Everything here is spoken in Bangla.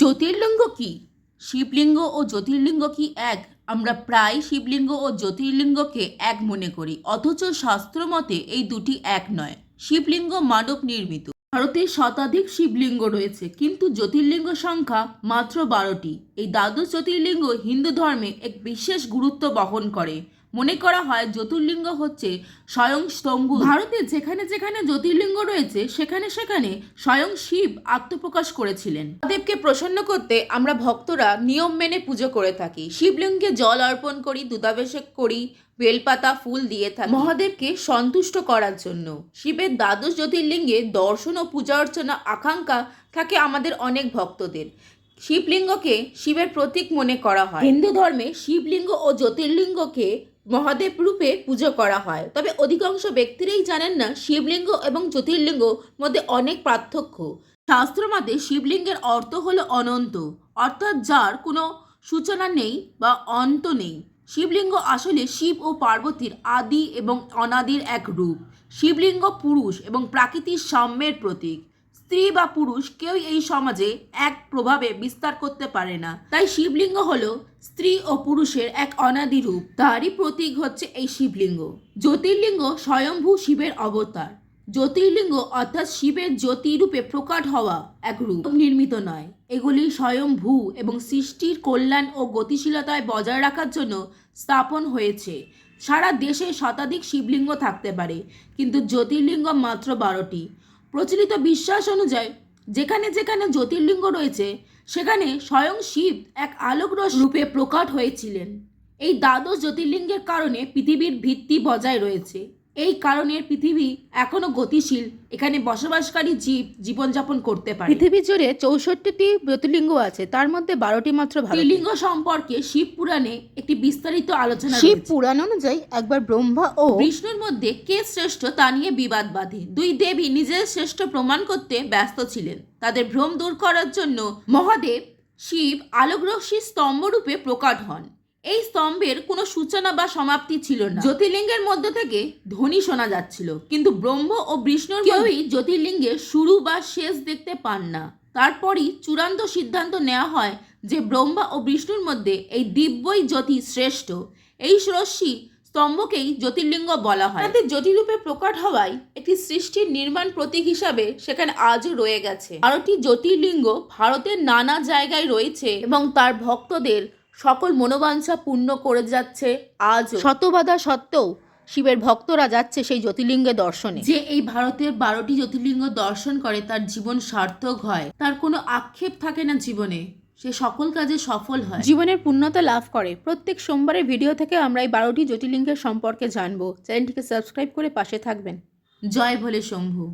জ্যোতির্লিঙ্গ কি? শিবলিঙ্গ ও জ্যোতির্লিঙ্গ কি এক? আমরা প্রায় শিবলিঙ্গ ও জ্যোতির্লিঙ্গকে এক মনে করি, অথচ শাস্ত্র মতে এই দুটি এক নয়। শিবলিঙ্গ মানব নির্মিত। ভারতে শতাধিক শিবলিঙ্গ রয়েছে, কিন্তু জ্যোতির্লিঙ্গ সংখ্যা মাত্র বারোটি। এই দ্বাদশ জ্যোতির্লিঙ্গ হিন্দু ধর্মে এক বিশেষ গুরুত্ব বহন করে। মনে করা হয় জ্যোতির্লিঙ্গ হচ্ছে স্বয়ং স্তম্ভ। ভারতে যেখানে যেখানে জ্যোতির্লিঙ্গ রয়েছে, সেখানে সেখানে স্বয়ং শিব আত্মপ্রকাশ করেছিলেন। মহাদেবকে প্রসন্ন করতে আমরা ভক্তরা নিয়ম মেনে পুজো করে থাকি। শিবলিঙ্গে জল অর্পণ করি, দুধাভিষেক করি, বেলপাতা, ফুল দিয়ে থাকি। মহাদেবকে সন্তুষ্ট করার জন্য শিবের দ্বাদশ জ্যোতির্লিঙ্গে দর্শন ও পূজা অর্চনা আকাঙ্ক্ষা থাকে আমাদের অনেক ভক্তদের। শিবলিঙ্গকে শিবের প্রতীক মনে করা হয়। হিন্দু ধর্মে শিবলিঙ্গ ও জ্যোতির্লিঙ্গকে মহাদেব রূপে পুজো করা হয়। তবে অধিকাংশ ব্যক্তিরাই জানেন না শিবলিঙ্গ এবং জ্যোতির্লিঙ্গ মধ্যে অনেক পার্থক্য। শাস্ত্রমতে শিবলিঙ্গের অর্থ হল অনন্ত, অর্থাৎ যার কোনো সূচনা নেই বা অন্ত নেই। শিবলিঙ্গ আসলে শিব ও পার্বতীর আদি এবং অনাদির এক রূপ। শিবলিঙ্গ পুরুষ এবং প্রাকৃতিক সাম্যের প্রতীক। স্ত্রী বা পুরুষ কেউ এই সমাজে এক প্রভাবে বিস্তার করতে পারে না। তাই শিবলিঙ্গ হলো স্ত্রী ও পুরুষের এক অনাদি রূপ। তারই প্রতীক হচ্ছে এই শিবলিঙ্গ। জ্যোতির্লিঙ্গ স্বয়ম্ভু শিবের অবতার। জ্যোতির্লিঙ্গ অর্থাৎ শিবের জ্যোতি রূপে প্রকাট হওয়া এক রূপ। নির্মিত নয়। এগুলি স্বয়ংভূ এবং সৃষ্টির কল্যাণ ও গতিশীলতায় বজায় রাখার জন্য স্থাপন হয়েছে। সারা দেশে শতাধিক শিবলিঙ্গ থাকতে পারে, কিন্তু জ্যোতির্লিঙ্গ মাত্র বারোটি। প্রচলিত বিশ্বাস অনুযায়ী, যেখানে যেখানে জ্যোতির্লিঙ্গ রয়েছে, সেখানে স্বয়ং শিব এক আলোকরস রূপে প্রকট হয়েছিলেন। এই দ্বাদশ জ্যোতির্লিঙ্গের কারণে পৃথিবীর ভিত্তি বজায় রয়েছে। এই কারণে পৃথিবী এখনও গতিশীল এখানে বসবাসকারী জীব জীবনযাপন করতে পারে। পৃথিবী জুড়ে চৌষট্টিটি জ্যোতির্লিঙ্গ আছে তার মধ্যে বারোটি মাত্র ভারতে লিঙ্গ সম্পর্কে শিব পুরাণে একটি বিস্তারিত আলোচনা শিব রয়েছে। পুরাণ অনুযায়ী একবার ব্রহ্মা ও বিষ্ণুর মধ্যে কে শ্রেষ্ঠ তা নিয়ে বিবাদ বাঁধে। দুই দেবী নিজের শ্রেষ্ঠ প্রমাণ করতে ব্যস্ত ছিলেন। তাদের ভ্রম দূর করার জন্য মহাদেব শিব আলোকরশ্মি স্তম্ভরূপে প্রকট হন। এই স্তম্ভের কোনো সূচনা বা সমাপ্তি ছিল না। জ্যোতির্লিঙ্গের মধ্য থেকে ধ্বনি শোনা যাচ্ছিল কিন্তু ব্রহ্ম ও বিষ্ণুর কেউই জ্যোতির্লিঙ্গের শুরু বা শেষ দেখতে পান না। তারপরই চূড়ান্ত সিদ্ধান্ত নেওয়া হয় যে ব্রহ্মা ও বিষ্ণুর মধ্যে এই দিব্যই জ্যোতি শ্রেষ্ঠ। এই রশ্মি স্তম্ভকেই জ্যোতির্লিঙ্গ বলা হয়। তাদের জ্যোতিরূপে প্রকট হওয়ায় একটি সৃষ্টির নির্মাণ প্রতীক হিসাবে সেখানে আজও রয়ে গেছে। বারোটি জ্যোতির্লিঙ্গ ভারতের নানা জায়গায় রয়েছে এবং তার ভক্তদের সকল মনোবাঞ্ছা পূর্ণ করে যাচ্ছে আজ শত বাধা সত্ত্বেও শিবের ভক্তরা যাচ্ছে সেই জ্যোতির্লিঙ্গে দর্শনে। যে এই ভারতের বারোটি জ্যোতির্লিঙ্গ দর্শন করে তার জীবন সার্থক হয়। তার কোনো আক্ষেপ থাকে না জীবনে। সে সকল কাজে সফল হয়। জীবনের পূর্ণতা লাভ করে। প্রত্যেক সোমবারের ভিডিও থেকে আমরা এই বারোটি জ্যোতির্লিঙ্গের সম্পর্কে জানব। চ্যানেলটিকে সাবস্ক্রাইব করে পাশে থাকবেন। জয় ভোলে শম্ভু।